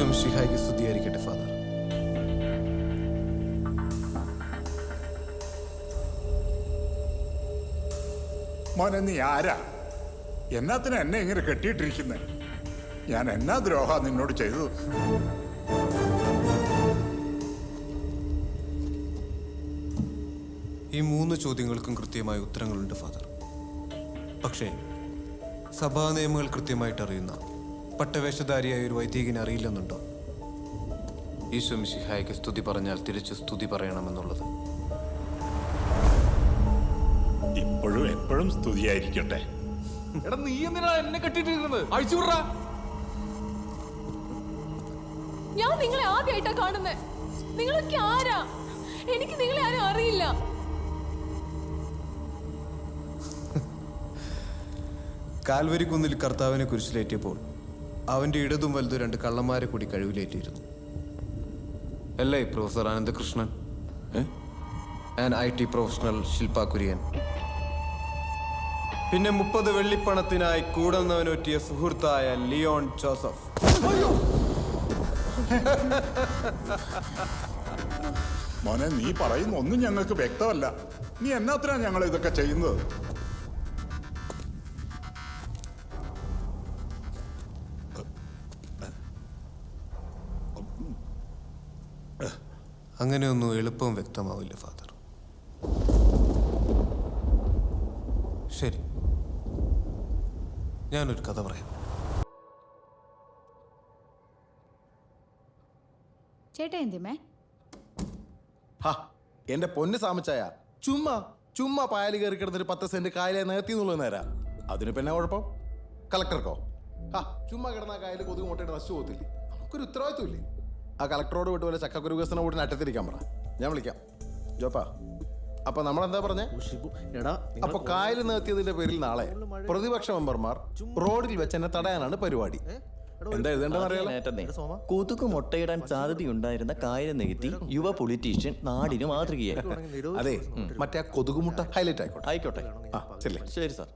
ഈശോം ശിഹായിക്ക് സ്തുതിയായിരിക്കട്ടെ ഫാദർ. മോനെ നീ ആരാ? എന്നാത്തിന് എന്നെ ഇങ്ങനെ കെട്ടിയിട്ടിരിക്കുന്നത് ഞാൻ എന്നാ ദ്രോഹ നിന്നോട് ചെയ്തു ഈ മൂന്ന് ചോദ്യങ്ങൾക്കും കൃത്യമായ ഉത്തരങ്ങളുണ്ട് ഫാദർ. പക്ഷേ സഭാ നിയമങ്ങൾ കൃത്യമായിട്ട് അറിയുന്ന പട്ടവേഷധാരിയായ ഒരു വൈദികനെ അറിയില്ലെന്നുണ്ടോ? ഈശോ മിശിഹായ്ക്ക് സ്തുതി പറഞ്ഞാൽ തിരിച്ച് സ്തുതി പറയണമെന്നുള്ളത്. ഇപ്പോഴും എപ്പോഴും സ്തുതിയായിരിക്കട്ടെ. എടാ നീ എന്തിനാ എന്നെ കെട്ടിട്ടിരിക്കുന്നത് അഴിച്ചു ഞാൻ നിങ്ങളെ ആദ്യമായിട്ടാ കാണുന്നത് നിങ്ങളൊക്കെ ആരാ? എനിക്ക് നിങ്ങളെ ആരും അറിയില്ല. കാൽവരി കുന്നിൽ കർത്താവിനെ കുരിശിലേറ്റിയപ്പോൾ അവന്റെ ഇടതും വലുതും രണ്ട് കള്ളന്മാരെ കൂടി കഴിവിലേറ്റിയിരുന്നു. അല്ലേ professor Anandakrishnan and I T professional Shilpa Kurian. പിന്നെ മുപ്പത് വെള്ളിപ്പണത്തിനായി കൂടുന്നവനൊറ്റിയ സുഹൃത്തായ ലിയോൺ ജോസഫ്. മോനെ നീ പറയുന്ന ഒന്നും ഞങ്ങൾക്ക് വ്യക്തമല്ല. നീ എന്നാത്തിനാ ഞങ്ങൾ ഇതൊക്കെ ചെയ്യുന്നത്? അങ്ങനെയൊന്നും എളുപ്പം വ്യക്തമാവില്ല ഫാദർ. ശരി. ഞാനൊരു കഥ പറയാം. ചേട്ടാ എന്തിമേ? ഹാ എന്റെ പൊന്ന് സാമിച്ചായ. ചുമ്മാ ചുമ്മാ പായൽ കയറി കിടന്നൊരു പത്ത് സെന്റ് കായലെ നികത്തി എന്നുള്ളത് നേരാ. അതിന് പിന്നെ കുഴപ്പം? കളക്ടർക്കോ ഹാ ചുമ്മാ കിടന്ന ആ കായൽ കൊതുക് മുട്ടയുടെ നശിച്ചു പോകത്തില്ലേ? നമുക്കൊരു ഉത്തരവാദിത്വം ഇല്ലേ? ആ കളക്ടറോട് വിട്ട് പോലെ ചക്കക്കുരു വികസന കൂടിന് അറ്റത്തിരിക്കാൻ പറ. ഞാൻ വിളിക്കാം. ജോപ്പാ അപ്പൊ നമ്മളെന്താ പറഞ്ഞേ? എടാ അപ്പൊ കായൽ നിർത്തിയതിന്റെ പേരിൽ നാളെ പ്രതിപക്ഷ മെമ്പർമാർ റോഡിൽ വെച്ച് എന്നെ തടയാനാണ് പരിപാടി. എന്താ എഴുതേണ്ടെന്ന് അറിയാലോ? കൊതുക് മുട്ടയിടാൻ സാധ്യതയുണ്ടായിരുന്ന കായൽ നികത്തി യുവ പൊളിറ്റീഷ്യൻ നാടിന് മാതൃകയായി. അതെ മറ്റേ ആ കൊതുകുമുട്ട ഹൈലൈറ്റ് ആയിക്കോട്ടെ. ആയിക്കോട്ടെ. ആ ശരി ശരി സാർ.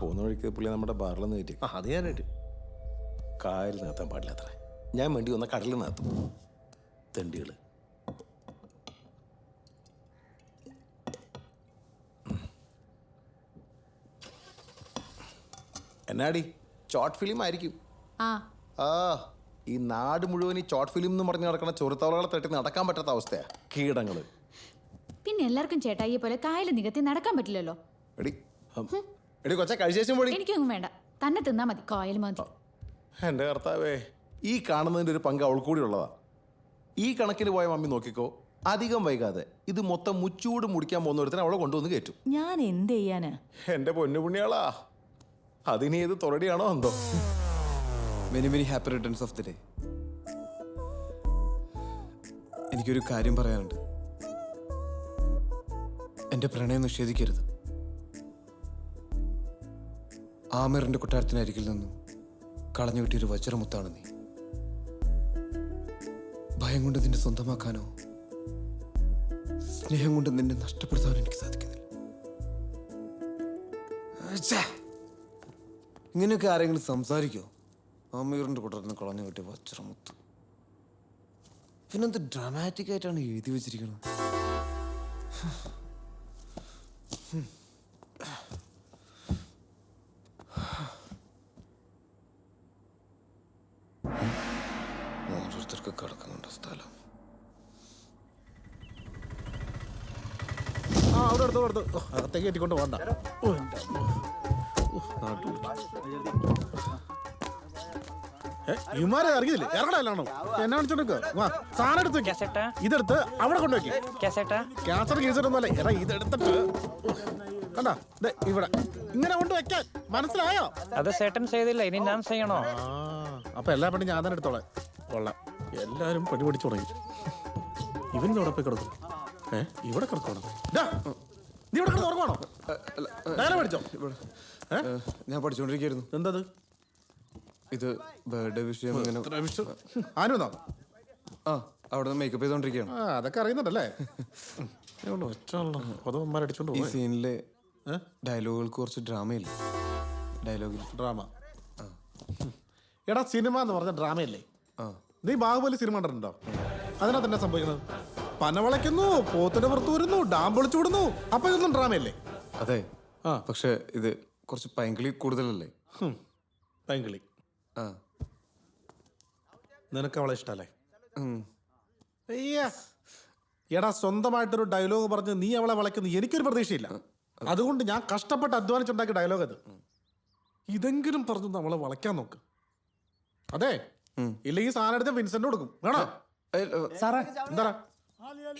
പോകുന്ന വഴിക്ക് പുള്ളി നമ്മുടെ ബാറിൽ നിന്ന് കയറ്റി അത് ഞാനായിട്ട്. കായൽ നിർത്താൻ പാടില്ല അത്ര. ഞാൻ വേണ്ടി വന്ന കടലിൽ തെണ്ടികൾ എന്നാടി? ഷോർട്ട് ഫിലിം ആയിരിക്കും. ആ. ഈ നാട് മുഴുവൻ ഈ ഷോർട്ട് ഫിലിം എന്ന് പറഞ്ഞ് നടക്കുന്ന ചൊറുത്തവളകളെ തട്ടി നടക്കാൻ പറ്റാത്ത അവസ്ഥയാ. കീടങ്ങൾ. പിന്നെ എല്ലാവർക്കും ചേട്ടായിയെ പോലെ കായൽ നികത്തി നടക്കാൻ പറ്റില്ലല്ലോ. എടി. എടി കൊച്ച പോടി. എനിക്കൊന്നും വേണ്ട. തന്നെ തിന്നാ മതി കായൽ മതി എന്റെ കർത്താവേ. ഈ കാണുന്നതിന്റെ ഒരു പങ്ക് അവൾ കൂടി ഉള്ളതാണ് ഈ കണക്കിന് പോയ മമ്മി നോക്കിക്കോ അധികം വൈകാതെ ഇത് മൊത്തം മുച്ചൂട് മുടിക്കാൻ പോകുന്നൊരുത്തിന് അവളെ കൊണ്ടുവന്ന് കയറ്റും. ഞാൻ എന്ത് ചെയ്യാന്? എന്റെ പൊന്നു പുണ്യാളാ അതിനി ഏത് തൊറടിയാണോ എന്തോ? Many many happy returns of the day എനിക്കൊരു കാര്യം പറയാനുണ്ട്. എന്റെ പ്രണയം നിഷേധിക്കരുത്. ആമിറിന്റെ കൊട്ടാരത്തിനരികിൽ നിന്നും കളഞ്ഞു കിട്ടിയൊരു വജ്രമുത്താണ് നീ. ഭയം കൊണ്ട് നിന്നെ സ്വന്തമാക്കാനോ? സ്നേഹം കൊണ്ട് നിന്നെ നഷ്ടപ്പെടുത്താനോ എനിക്ക് സാധിക്കുന്നില്ല. ഇങ്ങനെയൊക്കെ ആരെങ്കിലും സംസാരിക്കോ? അമീറിന്റെ കൂട്ടത്തിന് കളഞ്ഞു കിട്ടിയ വജ്രമുത്ത്. പിന്നെന്ത് ഡ്രാമാറ്റിക് ആയിട്ടാണ് എഴുതി വെച്ചിരിക്കുന്നത് ഓരോരുത്തർക്ക് കിടക്കുന്നുണ്ട് സ്ഥലം. ആ അവിടെ അകത്തേക്ക് കയറ്റിക്കൊണ്ട് പോകണ്ട. ഇറങ്ങിയില്ലേ? എന്നെ കാണിച്ചോണ്ടിരിക്കുക വാ സാധനം എടുത്ത് വെക്ക്. ഇതെടുത്ത് അവിടെ കൊണ്ടുവയ്ക്ക് ക്യാൻസർ കേസിട്ടൊന്നുമല്ല എടാ ഇതെടുത്തിട്ട്. കണ്ടാ? ദേ ഇവിടെ. ഇങ്ങനെ കൊണ്ട് വെക്കാൻ. മനസ്സിലായോ? അത് ചേട്ടൻ ചെയ്തില്ല. ഇനി ഞാൻ ചെയ്യണോ? അപ്പൊ എല്ലാ പണി ഞാൻ തന്നെ എടുത്തോളാം. കൊള്ളാം. എല്ലാരും പടി പഠിച്ചു തുടങ്ങി. ഇവൻ ഇവിടെ പോയി കിടക്കും? ഏ ഇവിടെ കിടക്കണം നീ ഇവിടെ കിടന്ന് ഉറങ്ങണോ പഠിച്ചോ? ഞാൻ പഠിച്ചുകൊണ്ടിരിക്കുന്നു എന്തത് ഇത് ബർത്ത്ഡേ വിഷയം അങ്ങനെ ആനുവന്നോ ആ അവിടെ നിന്ന് മേക്കപ്പ് ചെയ്തോണ്ടിരിക്കുകയാണ്. ആ അതൊക്കെ അറിയുന്നുണ്ടല്ലേ? ഈ സീനിലെ ഡയലോഗുകൾക്ക് കുറച്ച് ഡ്രാമയില്ല? ഡയലോഗിൽ ഡ്രാമ. എടാ സിനിമ എന്ന് പറഞ്ഞ ഡ്രാമയല്ലേ? ആ. നീ ബാഹുബലി സിനിമ കണ്ടിട്ടുണ്ടോ? അതിനകത്ത് തന്നെ സംഭവിക്കുന്നത്? പന വളയ്ക്കുന്നു പോത്തിന്റെ പുറത്ത് വരുന്നു ഡാം പൊളിച്ചു വിടുന്നു. അപ്പൊ ഇതൊന്നും ഡ്രാമയല്ലേ? അതെ. ആ. പക്ഷെ ഇത് കുറച്ച് പൈങ്കിളി കൂടുതലല്ലേ? പൈങ്കിളി. ആ. നിനക്ക് അവളെ ഇഷ്ടല്ലേ? എടാ സ്വന്തമായിട്ടൊരു ഡയലോഗ് പറഞ്ഞ് നീ അവളെ വളയ്ക്കുന്നു എനിക്കൊരു പ്രതീക്ഷയില്ല. അതുകൊണ്ട് ഞാൻ കഷ്ടപ്പെട്ട് അധ്വാനിച്ചുണ്ടാക്കിയ ഡയലോഗ് അത്. ഇതെങ്കിലും പറഞ്ഞു അവളെ വളയ്ക്കാൻ നോക്ക്. അതെ. ഇല്ലെങ്കിൽ സാധനം എടുത്ത് വിൻസെന്റ് കൊടുക്കും. വേണോ? സാറേ എന്താ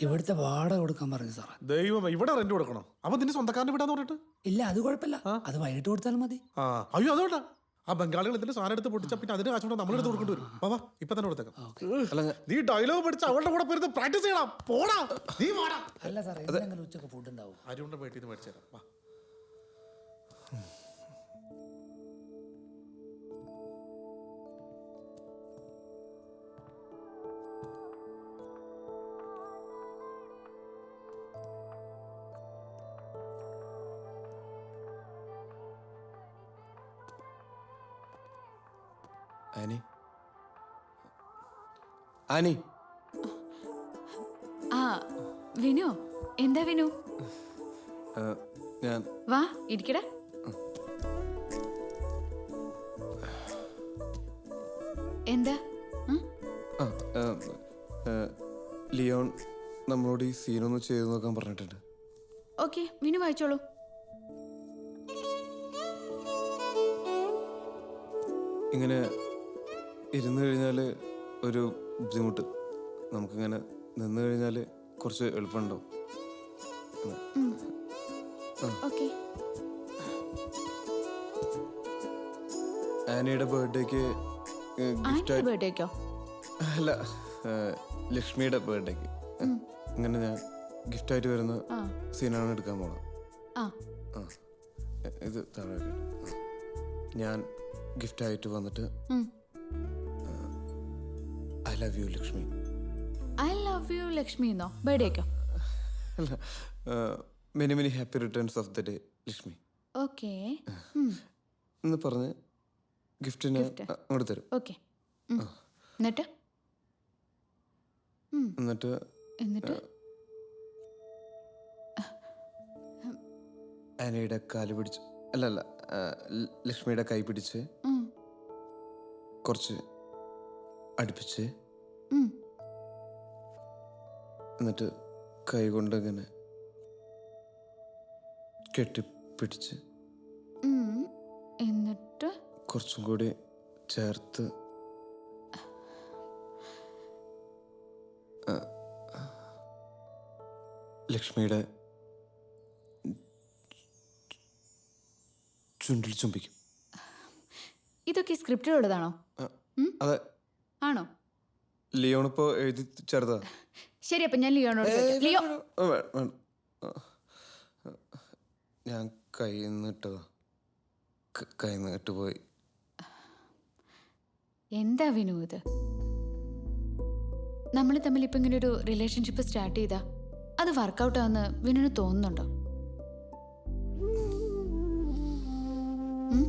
ഇവിടുത്തെ വാടക കൊടുക്കാൻ പറഞ്ഞു സാറേ. ദൈവം ഇവിടെ റെന്റ് കൊടുക്കണോ? അപ്പൊ നിന്റെ സ്വന്തക്കാരനെ വിടാന്ന് പറഞ്ഞിട്ട്? ഇല്ല അത് കുഴപ്പമില്ല. അത് വൈകിട്ട് കൊടുത്താലും മതി. ആ അയ്യോ അതുകൊണ്ടാ ആ ബംഗാളികൾ ഇതിന്റെ സാധനം എടുത്ത് പൊട്ടിച്ച പിന്നെ അതിന് കാശ് നമ്മളെടുത്ത് കൊടുക്കേണ്ടി വരും. വാ, വാ ഇപ്പൊ തന്നെ കൊടുത്തേക്കാം. അല്ല നീ ഡയലോഗ് പഠിച്ച അവളുടെ കൂടെ പോയിരുന്ന് പ്രാക്ടീസ് ചെയ്യണം. പോടാ. നീ വാടാ. അല്ല സാറേ ഉച്ചയ്ക്ക് ഫുഡ് ഉണ്ടാവും? അരിയുടെ വീട്ടിൽ നിന്ന് മേടിച്ചു തരാം. ആനി ആനി ആ വിനു. എന്താ വിനു? ഞാൻ വാ ഇരിക്കടാ. എന്താ? ആ ലിയോൺ നമ്മളോട് ഈ സീനൊന്ന് ചെയ്തു നോക്കാൻ പറഞ്ഞിട്ടുണ്ട്. ഓക്കെ വിനു വായിച്ചോളൂ. ഇങ്ങനെ ഇരുന്ന് കഴിഞ്ഞാൽ ഒരു ബുദ്ധിമുട്ട്. നമുക്കിങ്ങനെ നിന്ന് കഴിഞ്ഞാൽ കുറച്ച് എളുപ്പമുണ്ടാവും. ഓക്കെ. ആനിയുടെ ബർത്ത്ഡേക്ക് അല്ല ലക്ഷ്മിയുടെ ബർത്ത്ഡേക്ക്. ഇങ്ങനെ ഞാൻ ഗിഫ്റ്റായിട്ട് വരുന്ന. സീനാണ് എടുക്കാൻ പോണത്. ഇത് താഴെ ഞാൻ ഗിഫ്റ്റ് ഞാൻ ഗിഫ്റ്റായിട്ട് വന്നിട്ട്. I love you Lakshmi I love you Lakshmi എന്നോ? ബർത്ത്ഡേക്കോ many many happy returns of the day Lakshmi okay. എന്ന് പറഞ്ഞ് ഗിഫ്റ്റിന് അങ്ങോട്ട് തരും. ഓക്കെ. എന്നിട്ട്? എന്നിട്ട് എന്നിട്ട്? ആനയുടെ കാൽ പിടിച്ച് അല്ല അല്ല ലക്ഷ്മിയുടെ കൈ പിടിച്ച് കുറച്ച് അടുപ്പിച്ച്. എന്നിട്ട് കൈ കൊണ്ടങ്ങനെ കെട്ടിപ്പിടിച്ച് എന്നിട്ട്? കുറച്ചും കൂടി ചേർത്ത്. ലക്ഷ്മിയുടെ ചുണ്ടിൽ ചുംബിക്കും. ഇതൊക്കെ സ്ക്രിപ്റ്റിലുള്ളതാണോ? അതെ. ലിയോണിപ്പോ എഴുതി ചേർത്താ ശരി അപ്പൊ ഞാൻ ലിയോണോട് ചോദിക്കാം. ലിയോ ഞാൻ കൈന്നിട്ടോ നീട്ട് പോയി. എന്താ വിനോദ് നമ്മൾ തമ്മിൽ ഇപ്പൊ ഇങ്ങനെ ഒരു റിലേഷൻഷിപ്പ് സ്റ്റാർട്ട് ചെയ്താ. അത് വർക്കൗട്ട് ആവുന്ന വിനോദ് തോന്നുന്നുണ്ടോ? ഉം?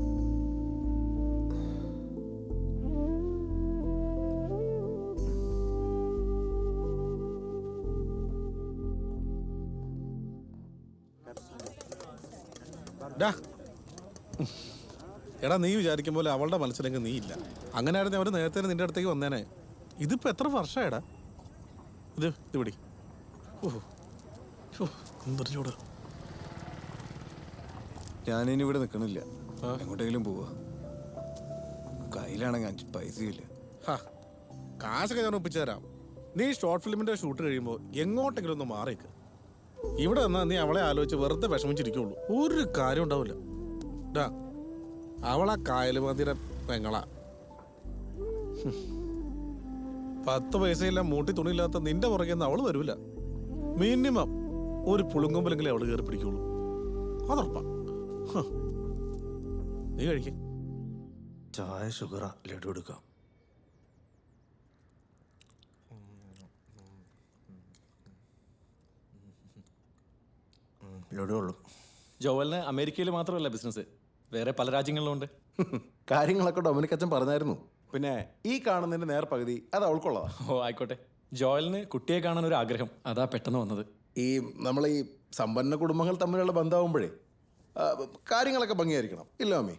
എടാ നീ വിചാരിക്കും പോലെ അവളുടെ മനസ്സിലെങ്കിൽ നീ ഇല്ല. അങ്ങനെ ആയിരുന്നു അവർ നേരത്തെ നിന്റെ അടുത്തേക്ക് വന്നേനെ. ഇതിപ്പോ എത്ര വർഷമായടാ ഇത് ഇത് പിടി. ചൂട്. ഞാനിനി ഇവിടെ നിൽക്കണില്ല എങ്ങോട്ടെങ്കിലും പോവാ. കയ്യിലാണെങ്കിൽ അഞ്ച് പൈസയില്ല ഹാ കാശൊക്കെ ഞാൻ ഒപ്പിച്ചു തരാം. നീ ഷോർട്ട് ഫിലിമിന്റെ ഷൂട്ട് കഴിയുമ്പോൾ എങ്ങോട്ടെങ്കിലും ഒന്ന് മാറിക്ക് ഇവിടെ നിന്നാ നീ അവളെ ആലോചിച്ച് വെറുതെ വിഷമിച്ചിരിക്കുള്ളൂ. ഒരു കാര്യം ഉണ്ടാവില്ല. ഡാ അവളാ കായലുമാതിര പെങ്ങള. പത്ത് പൈസയില്ല മൂട്ടി തുണിയില്ലാത്ത നിന്റെ പുറകെ അവൾ അവൾ വരൂല. മിനിമം ഒരു പുളുങ്കൊമ്പിലെങ്കിലും അവൾ കയറി പിടിക്കുള്ളൂ. അതുറപ്പാ. നീ കഴിക്കേ. ചായ ഷുഗറാ ലഡു എടുക്കാം. ലഡു ഉള്ളു. ജോവലിന് അമേരിക്കയിൽ മാത്രമല്ല ബിസിനസ് വേറെ പല രാജ്യങ്ങളിലും ഉണ്ട് കാര്യങ്ങളൊക്കെ ഡൊമിനിക് അച്ഛൻ പറഞ്ഞായിരുന്നു. പിന്നെ ഈ കാണുന്നതിന്റെ നേർ പകുതി അത് അവൾക്കുള്ളതാ. ഓ ആയിക്കോട്ടെ. ജോയലിന് കുട്ടിയെ കാണാൻ ഒരു ആഗ്രഹം. അതാ പെട്ടെന്ന് വന്നത്. ഈ നമ്മൾ ഈ സമ്പന്ന കുടുംബങ്ങൾ തമ്മിലുള്ള ബന്ധമാകുമ്പോഴേ കാര്യങ്ങളൊക്കെ ഭംഗിയായിരിക്കണം. ഇല്ല മമ്മി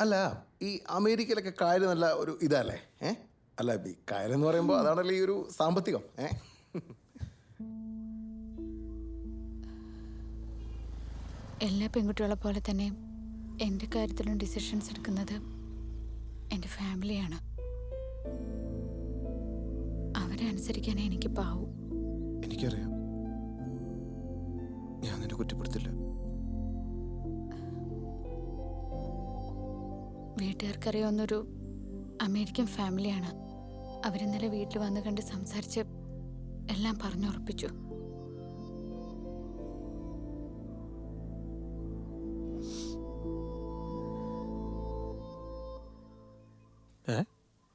അല്ല ഈ അമേരിക്കയിലൊക്കെ കാര്യം നല്ല ഒരു ഇതല്ലേ? ഏ? അല്ല ഈ കാര്യം എന്ന് പറയുമ്പോൾ അതാണല്ലോ ഈ ഒരു സാമ്പത്തികം. ഏ? എല്ലാ പെൺകുട്ടികളെ പോലെ തന്നെ എന്റെ കാര്യത്തിലും ഡിസിഷൻസ് എടുക്കുന്നത് എന്റെ ഫാമിലിയാണ് അവരെ അനുസരിക്കാനേ എനിക്ക് പാവും. എനിക്കറിയാം. ഞാൻ നിന്നെ കുറ്റപ്പെടുത്തില്ല. വീട്ടുകാർക്കറിയാവുന്നൊരു അമേരിക്കൻ ഫാമിലിയാണ് അവരിന്നലെ വീട്ടിൽ വന്ന് കണ്ട് സംസാരിച്ച് എല്ലാം പറഞ്ഞുറപ്പിച്ചു.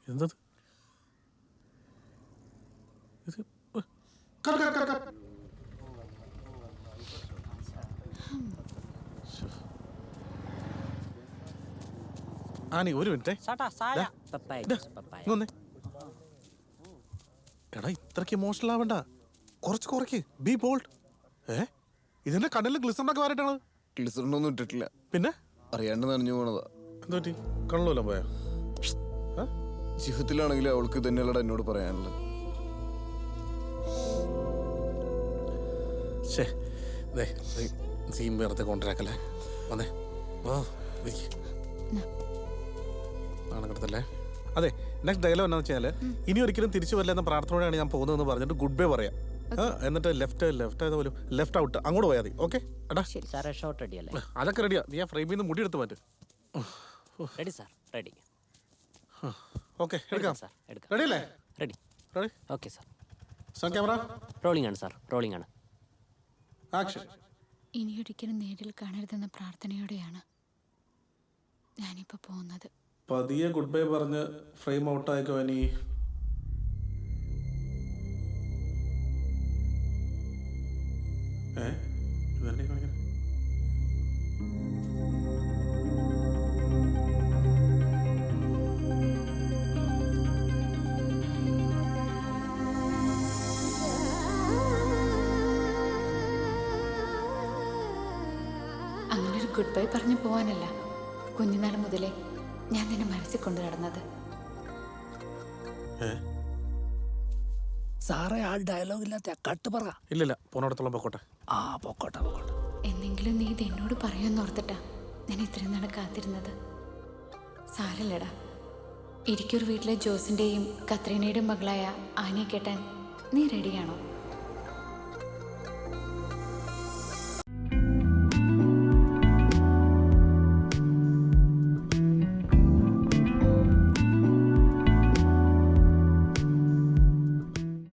എന്തത് ഇത്. ആനി ഒരു മിനിറ്റ്. എടാ ഇത്രക്ക് ഇമോഷണൽ ആവണ്ട. കുറച്ച് കുറയ്ക്ക്. ബി ബോൾഡ് ഏ? ഇതിന്റെ കണ്ണിൽ ഗ്ലിസറിനൊക്കെ വരട്ടാണ് ഗ്ലിസറിനൊന്നും ഇട്ടിട്ടില്ല. പിന്നെ? അറിയാണ്ട് നനഞ്ഞു പോണതാ. എന്തോ പറ്റി കണ്ണല്ലോ പോയാ? ഏ? ജീവിതത്തിലാണെങ്കിലും അവൾക്ക് തന്നെയല്ലട എന്നോട് പറയാനുള്ളത്. വെറുതെ കൊണ്ടുവരാക്കല്ലേ? വന്നേ. ഓ അതെ നെക്സ്റ്റ് ഡയലോഗ് എന്താണെന്ന് വെച്ചാൽ ഇനി ഒരിക്കലും തിരിച്ചു വരില്ല എന്ന പ്രാർത്ഥനയോടെയാണ് ഞാൻ പോകുന്നതെന്ന് പറഞ്ഞിട്ട് ഗുഡ് ബൈ പറയാം. എന്നിട്ട് ലെഫ്റ്റ് ലെഫ്റ്റ് ഏതാ പോലും ലെഫ്റ്റ് ഔട്ട് അങ്ങോട്ട് പോയാൽ മതി ഓക്കെ അതൊക്കെ റെഡിയാ നീ ആ ഫ്രെയിമിൽ നിന്ന് മുടി എടുത്ത് മാറ്റ്. റെഡി സാർ റെഡി ഓക്കെ എടുക്കാം സാർ എടുക്കാം. റെഡി അല്ലേ ready. Ready? Okay sir. Sound camera? Rolling ആണ് സാർ. റോളിംഗ് ആണ്. ആക്ഷൻ. ഇനിയൊരിക്കലും നേരിൽ കാണരുതെന്ന പ്രാർത്ഥനയോടെയാണ് ഞാനിപ്പോൾ പോകുന്നത്. പതിയെ ഗുഡ് ബൈ പറഞ്ഞ് ഫ്രെയിം ഔട്ട് ആയിക്കോ ഇനി? ഗുഡ് ബൈ പറഞ്ഞു പോവാനല്ല. കുഞ്ഞുനാൾ മുതലേ ഞാൻ നിന്നെ മനസ്സിൽ കൊണ്ടു നടന്നത്. സാറേ ആ ഡയലോഗ് ഇല്ലാത്ത കട്ട് പറ. ഇല്ലില്ല പോണോടത്തോളം പൊക്കോട്ടെ. ആ പൊക്കോട്ടെ പൊക്കോട്ടെ. എന്നെങ്കിലും നീ ഇത് എന്നോട് പറയുമെന്ന് ഓർത്തിട്ടാ ഞാൻ ഇത്രയും നാളെ കാത്തിരുന്നത്. സാരല്ലടാ. ഇരിക്കൂർ വീട്ടിലെ ജോസിന്റെയും കത്രീനയുടെയും മകളായ ആനയെ കേട്ടാൻ നീ റെഡിയാണോ